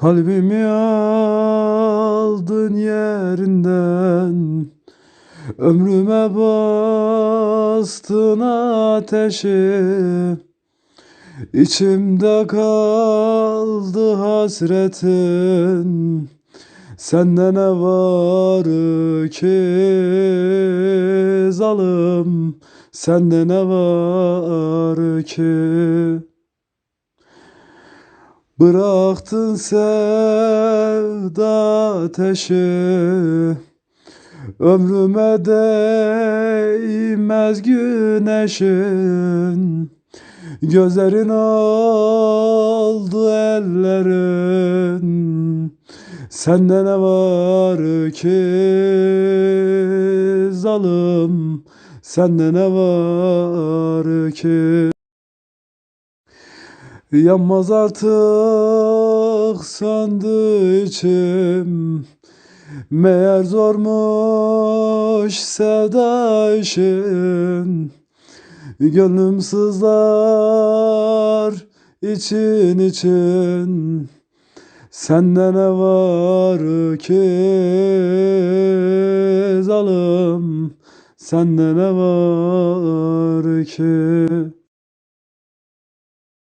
Kalbimi aldın yerinden Ömrüme bastın ateşi. İçimde kaldı hasretin. Sende ne var ki zalim Sende ne var ki Bıraktın sevda ateşi Ömrüme değmez güneşin. Gözlerin oldu ellerin. Sende ne var ki zalim? Sende ne var ki Yanmaz artık söndü içim. Meğer zormuş sevda işin. Gönlüm sızlar için için. Sende ne var ki zalim? Sende ne var ki